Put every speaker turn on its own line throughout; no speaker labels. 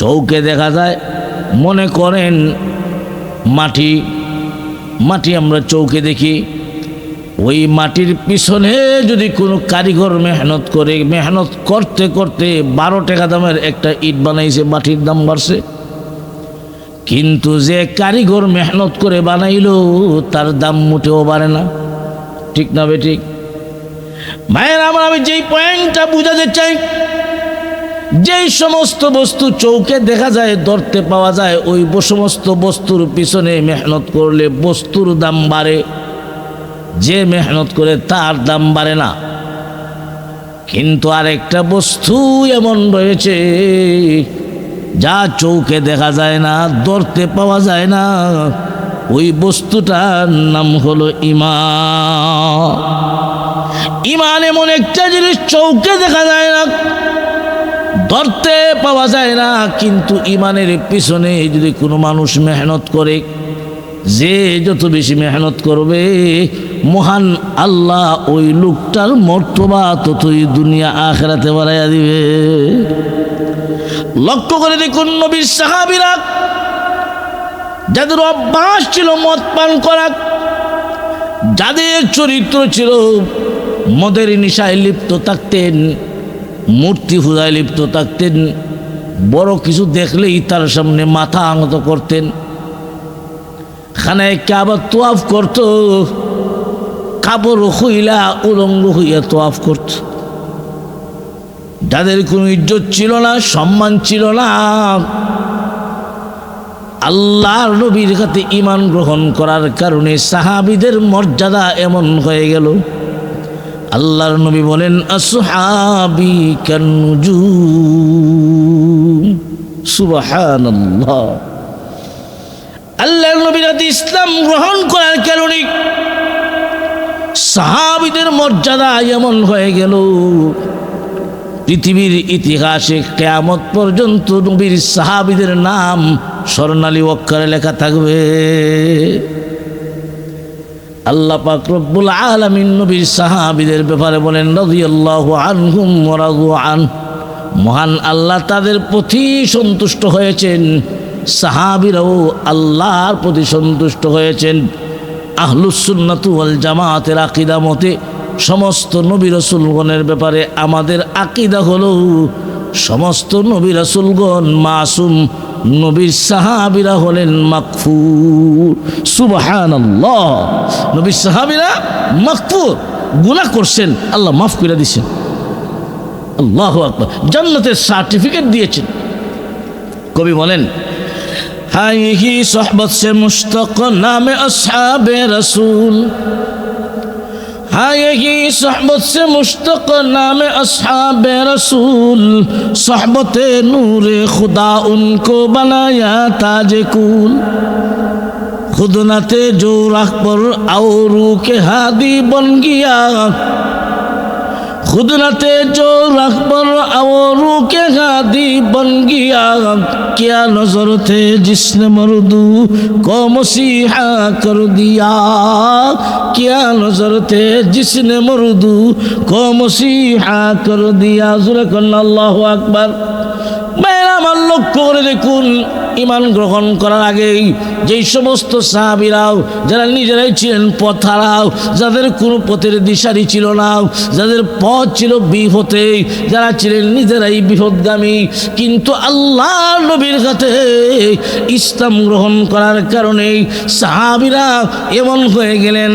চৌকে দেখা যায়। মনে করেন মাটি মাটি আমরা চৌকে দেখি। ওই মাটির পিছনে যদি কোনো কারিগর মেহনত করে, মেহনত করতে করতে বারো টাকা দামের একটা ইট বানাইছে, মাটির দাম বাড়ছে। কিন্তু যে কারিগর মেহনত করে বানাইল, তার দাম মোটেও বাড়ে না। ঠিক না বে ঠিক? ভাইয়ের, আমার আমি যেই পয়েন্টটা বুঝাতে চাই যেই সমস্ত বস্তু চৌকে দেখা যায়, ধরতে পাওয়া যায়, ওই সমস্ত বস্তুর পিছনে মেহনত করলে বস্তুর দাম বাড়ে। যে মেহনত করে তার দাম বাড়ে না। কিন্তু আরেকটা বস্তু এমন রয়েছে, যা চৌকে দেখা যায় না, ধরতে পাওয়া যায় না। ওই বস্তুটার নাম হলো ইমান। ইমান এমন একটা জিনিস চৌকে দেখা যায় না ধরতে পাওয়া যায় না, কিন্তু ইমানের পিছনে যদি কোনো মানুষ মেহনত করে, যে যত বেশি মেহনত করবে, মহান আল্লাহ ওই লোকটার মর্তবা ততই দুনিয়া আখেরাতে বাড়াইয়া দিবে। লক্ষ্য করে দেখুন নবীর সাহাবিরা, যাদের অভ্যাস ছিল মদ পান করা, যাদের চরিত্র ছিল মদের নিশায় লিপ্ত থাকতেন মূর্তি পূজায় লিপ্ত থাকতেন, বড় কিছু দেখলেই তার সামনে মাথা আঙত করতেন। খানায় আবার তোয়াফ করত, কাপড় হইলা উলঙ্গ হইয়া তোয়াফ করত। যাদের কোনো ইজ্জত ছিল না, সম্মান ছিল না, আল্লাহর নবীর কাছে ইমান গ্রহণ করার কারণে সাহাবিদের মর্যাদা এমন হয়ে গেল। আল্লাহর নবী বলেন আসহাবি কানুজু সুবহানাল্লাহ। আল্লাহর নবীর ইসলাম গ্রহণ করার কারণে সাহাবিদের মর্যাদা এমন হয়ে গেল, পৃথিবীর ইতিহাসে কেয়ামত পর্যন্ত নবীর সাহাবিদের নাম স্বর্ণালী অক্ষরে লেখা থাকবে। আল্লাহ পাক রব্বুল আলামিন নবীর সাহাবিদের ব্যাপারে বলেন, রাদিয়াল্লাহু আনহুম ওয়া রাদু আন। মহান আল্লাহ তাদের প্রতি সন্তুষ্ট হয়েছেন। সাহাবিরাও আল্লাহর প্রতি সন্তুষ্ট হয়েছেন। আহলুসুন্নাতু ওয়াল জামাতের আকিদা মতে, সমস্ত নবী রসুলগণের ব্যাপারে আমাদের আকিদা হলো, সমস্ত নবী রসুলগণ মাসুম নবীর সাহাবিরা হলেন মাকফুর। সুবাহান নবীর সাহাবিরা মাকফুর। গুনাহ করছেন। আল্লাহ মাফ করে দিছেন আল্লাহ আকবর। জান্নাতের সার্টিফিকেট দিয়েছেন। কবি বলেন হাই হি সোহবত সে মুস্তক নামে আসহাবে রসুল। ہاں یہی صحبت سے مشتق نام اصحاب رسول، صحبت نور خدا ان کو بنایا تاج کول۔ خدنت جو رکھ پر اور کے ہادی بن گیا۔ খুদরাতে চো রাখবর আওরু কে গাদি বন গিয়া কিয়া নজর থে জিসনে মরদু কো মসিহা কর দিয়া। কিয়া নজর থে জিসনে মরদু কো মসিহা কর দিয়া। জুরে কন্যা, আল্লাহ আকবার। মেরাম লক্ষ্য করে দেখুন ইমান গ্রহণ করার আগেই যেই সমস্ত সাহাবিরাও, যারা নিজেরাই ছিলেন পথারাও, যাদের কোনো পথের দিশারি ছিল না, যাদের পথ ছিল বিপথে, যারা ছিলেন নিজেরাই বিপদগামী। কিন্তু আল্লাহ নবীর কাছে ইসলাম গ্রহণ করার কারণে সাহাবিরা এমন হয়ে গেলেন,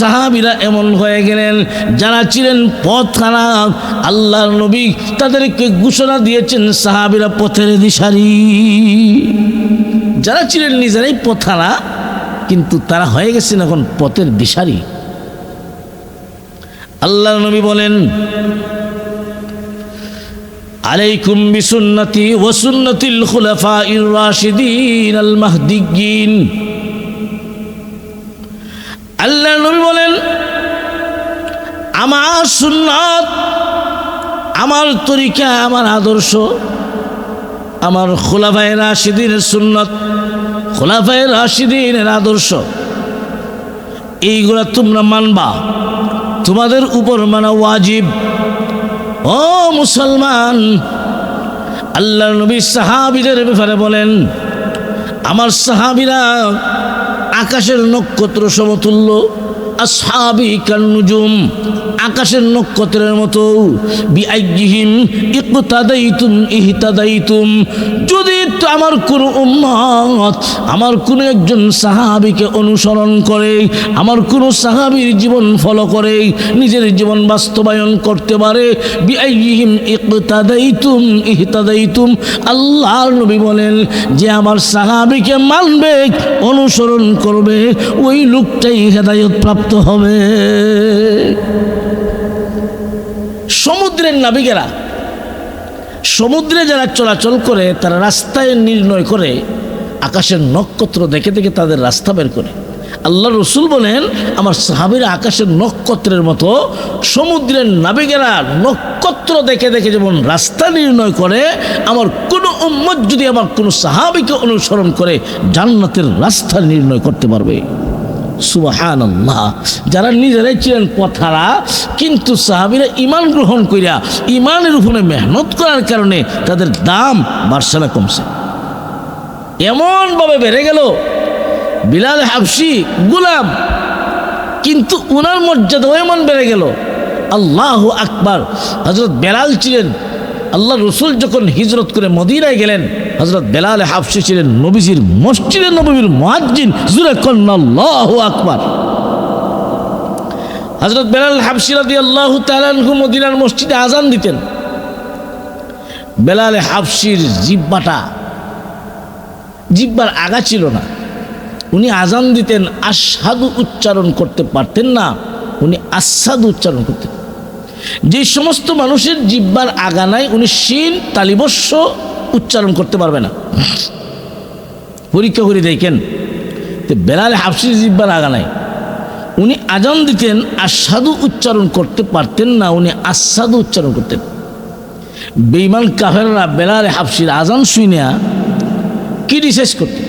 সাহাবিরা এমন হয়ে গেলেন, যারা ছিলেন পথ খারাপ আল্লাহর নবী তাদেরকে ঘোষণা দিয়েছেন সাহাবিরা পথের দিশারি। যারা ছিলেন নিজেরাই পথারা, কিন্তু তারা হয়ে গেছেন এখন পথের দিশারি। আল্লাহ নবী বলেন, আলাইকুম বিসুন্নতি ওয়াসুন্নতিল খুলাফাইর রাশিদিন আল মাহদিয়িন আল্লাহ নবী বলেন, আমার সুন্নাত, আমার তরিকা, আমার আদর্শ আমার খোলাফায় রাশিদিনের সুন্নত, খোলাফায় রাশিদিনের আদর্শ। এইগুলা তোমরা মানবা। তোমাদের উপর মানা ওয়াজিব। ও মুসলমান আল্লাহ নবী সাহাবিদের ব্যাপারে বলেন, আমার সাহাবিরা আকাশের নক্ষত্র সমতুল্য আকাশের নক্ষত্রের মতো বিআইহিম ইকতাদাইতুম ইহতাদাইতুম। যদি তো আমার কোনো উম্মত, আমার কোনো একজন সাহাবিকে অনুসরণ করে, আমার কোনো সাহাবির জীবন ফলো করে, নিজের জীবন বাস্তবায়ন করতে পারে। আল্লাহর নবী বলেন যে আমার সাহাবিকে মানবে, অনুসরণ করবে, ওই লোকটাই হেদায়ত প্রাপ্ত হবে। সমুদ্রের নাবিকেরা সমুদ্রে যারা চলাচল করে, তারা রাস্তায় নির্ণয় করে, আকাশের নক্ষত্র দেখে দেখে তাদের রাস্তা বের করে। আল্লাহ রসুল বলেন, আমার সাহাবিরা আকাশের নক্ষত্রের মতো সমুদ্রের নাবিকেরা নক্ষত্র দেখে দেখে যেমন রাস্তা নির্ণয় করে, আমার কোনো উম্মত যদি আমার কোনো সাহাবিকে অনুসরণ করে, জান্নাতের রাস্তা নির্ণয় করতে পারবে। সুবাহান যারা নিজেরাই ছিলেন পথারা কিন্তু সাহাবিরা ইমান গ্রহণ করিয়া ইমানের উপরে মেহনত করার কারণে তাদের দাম বার্সানা কমছে। এমনভাবে বেড়ে গেল, বিলাল হাফসি গুলাম, কিন্তু উনার মর্যাদাও এমন বেড়ে গেল। আল্লাহ আকবার হজরত বেলাল ছিলেন আল্লাহ রসুল যখন হিজরত করে মদিনায় গেলেন হজরত বেলাল হাফসি ছিলেন নবীজির মসজিদে নবীর মহাজ্জিন জুরে আল্লাহ আকবার। হজরত বেলাল হাফসি রাদি আল্লাহ তালানহু মদিনার মসজিদে আজান দিতেন। বেলাল হাফসির জিব্বাটা জিব্বার আগা ছিল না। উনি আজান দিতেন আসাদু উচ্চারণ করতে পারতেন না, উনি আসাদু উচ্চারণ করতেন। যে সমস্ত মানুষের জিব্বার আগানায় উনি শিন তালিবস্য উচ্চারণ করতে পারবে না। পরীক্ষা করে দেখেন বেলালে হাফসির জিব্বার আগা নাই উনি আজান দিতেন আস্বাদু উচ্চারণ করতে পারতেন না, উনি আসাদু উচ্চারণ করতেন। বেইমান কাফেররা বেলালে হাফসির আজান শুনিয়া কি রিসার্চ করতেন?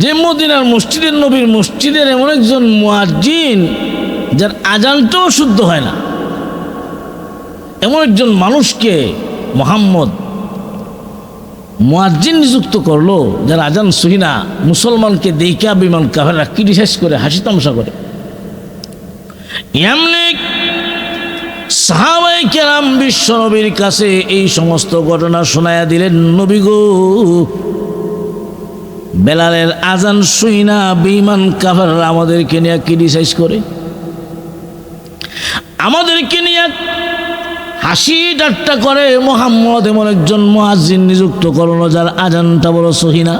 যে মদিনার মসজিদের নবীর মসজিদের এমন একজন মুয়াজ্জিন যার আজানটাও শুদ্ধ হয় না। এমন একজন মানুষকে মোহাম্মদ মুয়াজ্জিন নিযুক্ত করল, যার আজান সহিনা মুসলমানকে দেখা বিমান কাফেরা ক্রিটিসাইজ করে, হাসি তামসা করে। এমনি সাহাবাই কেরাম বিশ্ব নবীর কাছে এই সমস্ত ঘটনা শোনায়া দিলেন, নবী গো, বেলালের আজান শুই না বেইমান কাফার আমাদেরকে নিয়ে ক্রিটিসাইজ করে। আমাদেরকে নিয়ে হাসি ঠাট্টা করে মোহাম্মদ এমন একজন মহাজিন নিযুক্ত করল, যার আজানটা বড় সহিনা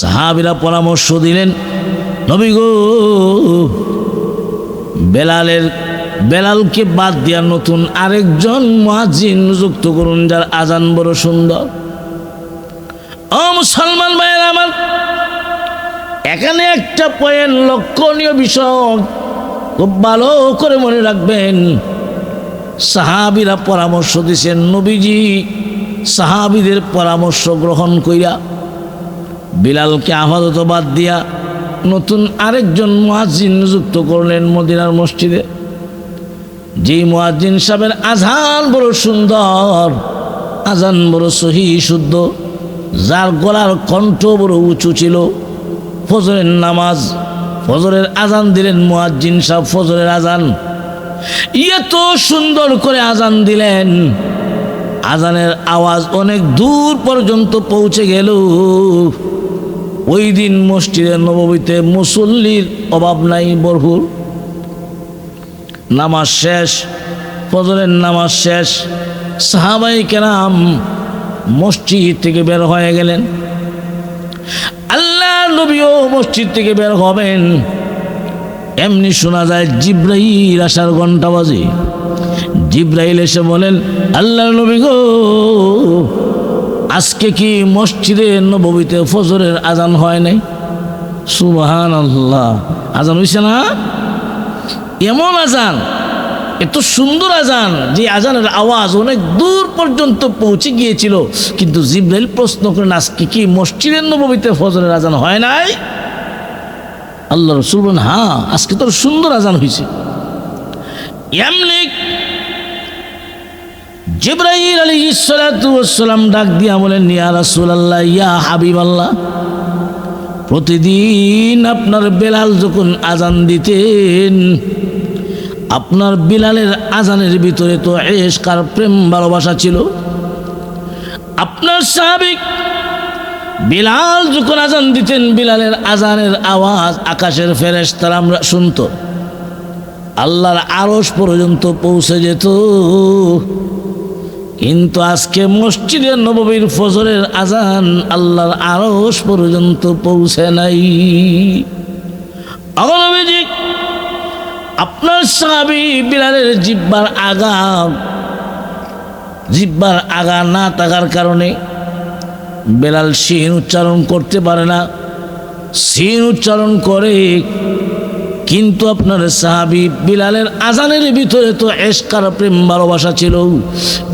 সাহাবিরা পরামর্শ দিলেন, নবী গো, বেলালের, বেলালকে বাদ দেওয়ার নতুন আরেকজন মহাজিন নিযুক্ত করুন, যার আজান বড় সুন্দর। ও মুসলমান ভাইয়ের আমার, এখানে একটা পয়েন্ট লক্ষণীয় বিষয় খুব ভালো করে মনে রাখবেন। সাহাবিরা পরামর্শ দিছেন, নবীজি সাহাবিদের পরামর্শ গ্রহণ কইরা বিলালকে আপাতত বাদ দিয়া নতুন আরেকজন মুয়াজ্জিন নিযুক্ত করলেন মদিনার মসজিদে। যেই মুয়াজ্জিন সাহেবের আজান বড় সুন্দর, আজান বড় সহি শুদ্ধ, যার গলার কণ্ঠ বড় উঁচু ছিল। ফজরের নামাজ ফজরের আজান দিলেন মুয়াজ্জিন সাহেব ফজরের আজান এত সুন্দর করে আজান দিলেন। আজানের আওয়াজ অনেক দূর পর্যন্ত পৌঁছে গেল। ওই দিন মসজিদে নবমীতে মুসল্লির অভাব নাই ভরপুর। নামাজ শেষ, ফজরের নামাজ শেষ। সাহাবাই কেরাম মসজিদ থেকে বের হয়ে গেলেন। নবীও মসজিদ থেকে বের হবেন। এমনি শোনা যায় জিব্রাইল আসার ঘণ্টা বাজে। জিব্রাইল এসে বলেন আল্লাহ নবী গো, আজকে কি মসজিদে নবীতে ফজরের আজান হয় নাই? সুবাহান আল্লাহ আজান হইছে না? এমন আজান এত সুন্দর আজান, যে আজানের আওয়াজ অনেক দূর পর্যন্ত পৌঁছে গিয়েছিল। কিন্তু জিব্রাইল প্রশ্ন করেন, আজকে কি মসজিদের নবীতে ফজরের আজান হয় নাই? আল্লাহ রসুল বলেন হ্যাঁ আজকে তোর সুন্দর আজান হয়েছে। এমনি জিব্রাহিল আলী ইসালাম ডাক দিয়া বলেন, ইয়া রাসূলুল্লাহ, ইয়া হাবিবাল্লাহ, প্রতিদিন আপনার বেলাল যখন আজান দিতেন আপনার বিলালের আজানের ভিতরে তো এসকার প্রেম ভালোবাসা ছিল। আপনার স্বাভাবিক বিলাল যখন আজান দিতেন, বিলালের আজানের আওয়াজ আকাশের ফেরেশ তারা আমরা শুনত। আল্লাহর আরস পর্যন্ত পৌঁছে যেত। কিন্তু আজকে মসজিদের নববীর ফজরের আজান আল্লাহর আরস পর্যন্ত পৌঁছে নাই। অগনবীজি আপনার সাহাবি বিলালের জিব্বার আগা জিব্বার আগা না থাকার কারণে বেলাল সিন উচ্চারণ করতে পারে না। সিন উচ্চারণ করে, কিন্তু আপনার সাহাবি বিলালের আজানের ভিতরে তো এসকার প্রেম ভালোবাসা ছিল।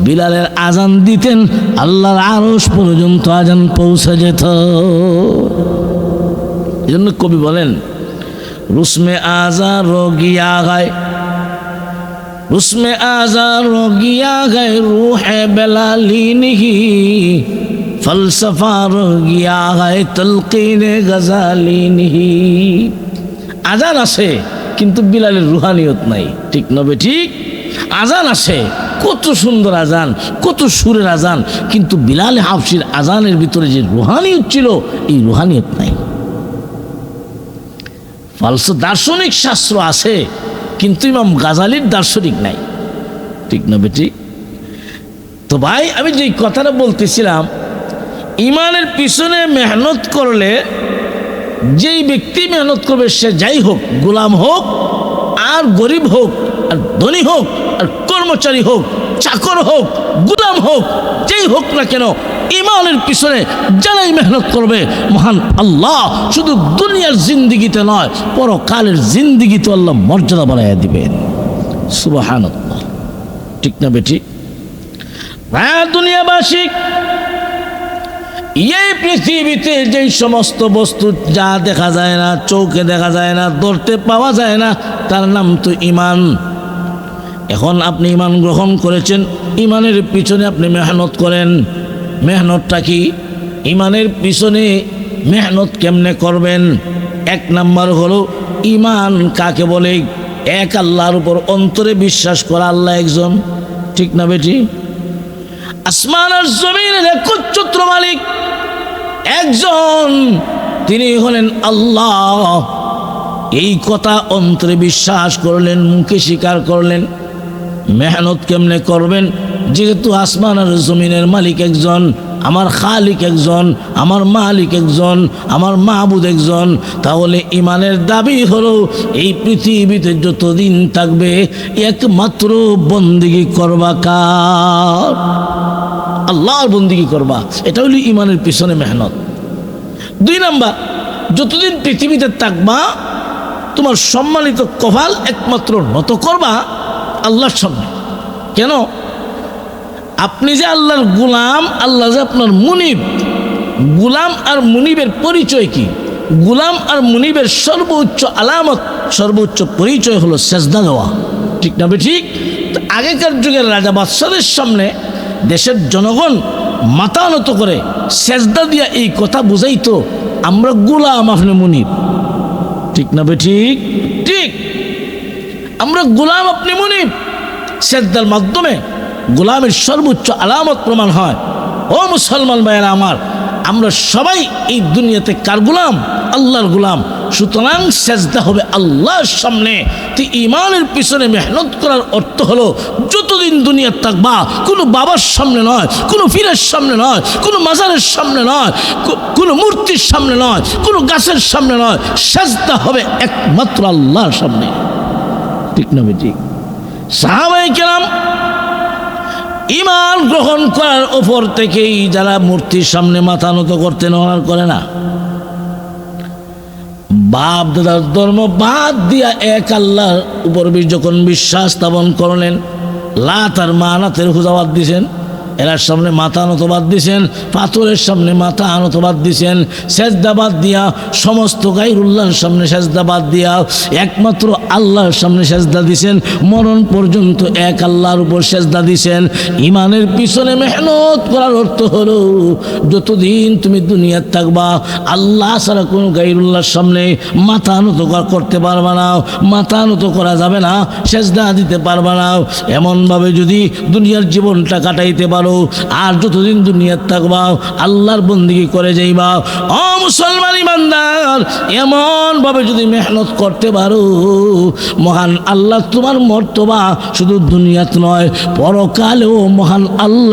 বিলালের আজান দিতেন, আল্লাহর আরস পর্যন্ত আজান পৌঁছে যেত। এই জন্য কবি বলেন রুসমে আজা রোগিয়া গায়। রুসমে আজা রোগিয়া গায়, রুহে বেলালি নিহি। ফলসফা রোগিয়া গায়, তলকিনে গজালি নিহি। আজান আছে কিন্তু বিলালের রুহানিয়ত নাই। ঠিক নবে ঠিক? আজান আছে কত সুন্দর আজান, কত সুরের আজান, কিন্তু বিলাল হাফসির আজানের ভিতরে যে রুহানিয়ত ছিল, এই রুহানিয়ত নাই। ফালস দার্শনিক শাস্ত্র আছে, কিন্তু ইমাম গাজালির দার্শনিক নাই। ঠিক না বেটি? তো ভাই, আমি যে কথাটা বলতেছিলাম, ইমানের পিছনে মেহনত করলে, যেই ব্যক্তি মেহনত করবে, সে যাই হোক, গোলাম হোক, আর গরিব হোক, আর ধনী হোক, আর কর্মচারী হোক চাকর হোক গোলাম হোক, যেই হোক না কেন ইমানের পিছনে যারাই মেহনত করবে, মহান আল্লাহ শুধু দুনিয়ার জিন্দিগিতে নয়, পরকালের জিন্দিগিতে আল্লাহ মর্যাদা বাড়াইয়া দিবেন। সুবাহান ঠিক না বেটি? হ্যাঁ দুনিয়াবাসী, এই পৃথিবীতে যেই সমস্ত বস্তু যা দেখা যায় না চৌকে দেখা যায় না, ধরতে পাওয়া যায় না, তার নাম তো ইমান এখন আপনি ইমান গ্রহণ করেছেন, ইমানের পিছনে আপনি মেহনত করেন। মেহনতটা কি? ইমানের পিছনে মেহনত কেমনে করবেন? এক নাম্বার হলো, ইমান কাকে বলে? এক আল্লাহর উপর অন্তরে বিশ্বাস করা আল্লাহ একজন। ঠিক না বেটি? আসমান আর জমিনের একচ্ছত্র মালিক। একজন, তিনি হলেন আল্লাহ। এই কথা অন্তরে বিশ্বাস করলেন, মুখে স্বীকার করলেন। মেহনত কেমনে করবেন? যেহেতু আসমান আর জমিনের মালিক একজন, আমার খালিক একজন, আমার মালিক একজন, আমার মাহবুদ একজন, তাহলে ইমানের দাবি হলো এই পৃথিবীতে যতদিন থাকবে একমাত্র বন্দিগি করবা কার? আল্লাহর বন্দিগি করবা। এটা হলো ইমানের পিছনে মেহনত। দুই নাম্বার, যতদিন পৃথিবীতে থাকবা, তোমার সম্মানিত কভাল একমাত্র নত করবা আল্লাহর সামনে। কেন? আপনি যে আল্লাহর গুলাম, আল্লাহ যে আপনার মুনিব। গুলাম আর মুনিবের পরিচয় কি? গুলাম আর মুনিবের সর্বোচ্চ আলামত, সর্বোচ্চ পরিচয় হলো সেজদা দেওয়া ঠিক না ঠিক আগেকার যুগের রাজা বাদশাদের সামনে দেশের জনগণ মাথা নত করে সেজদা দিয়া এই কথা বুঝাইতো, আমরা গুলাম আপনি মুনিব। ঠিক না ঠিক ঠিক। আমরা গোলাম আপনি মুনিব। সেজদার মাধ্যমে গোলামের সর্বোচ্চ আলামত প্রমাণ হয়। ও মুসলমান ভাইয়েরা আমার, আমরা সবাই এই দুনিয়াতে কার গুলাম? আল্লাহর গুলাম। সুতরাং সেজদা হবে আল্লাহর সামনে। তুই ইমানের পিছনে মেহনত করার অর্থ হলো, যতদিন দুনিয়া থাকবা, কোনো বাবার সামনে নয়, কোনো ফিরের সামনে নয়, কোনো মাজারের সামনে নয় কোনো মূর্তির সামনে নয়, কোনো গাছের সামনে নয়, সেজদা হবে একমাত্র আল্লাহর সামনে। ঠিক না সাহাবাই কেরাম ইমান গ্রহণ করার ওপর থেকেই যারা মূর্তির সামনে মাথা নত করতে নড়ার করে না, বাপ দাদার ধর্ম বাদ দিয়া এক আল্লাহর উপর যখন বিশ্বাস স্থাপন করলেন লাত আর মানাতের হুজাবাদ দিছেন এরার সামনে মাথা আনতবাদ দিছেন, পাথরের সামনে মাথা আনতবাদ দিছেন সেজদাবাদ দিয়া সমস্ত গাইরুল্লাহর সামনে সেজদাবাদ দিয়া একমাত্র আল্লাহর সামনে সেজদা দিছেন, মরণ পর্যন্ত এক আল্লাহর উপর সেজদা দিছেন। ইমানের পিছনে মেহনত করার অর্থ হলো, যতদিন তুমি দুনিয়ার থাকবা, আল্লাহ ছাড়া কোনো গাইরুল্লাহর সামনে মাথা নত করতে পারবা না, মাথা নত করা যাবে না, সেজদা দিতে পারবা না। এমনভাবে যদি দুনিয়ার জীবনটা কাটাইতে পারো আর যতদিন দুনিয়ার থাকবা, আল্লাহর বন্দিগি করে যাইবা। অ মুসলমান ইমানদার, এমনভাবে যদি মেহনত করতে পারো, মহান আল্লাহ তোমার মর্তবা শুধু দুনিয়াত নয়, পরকালেও মহান আল্লাহ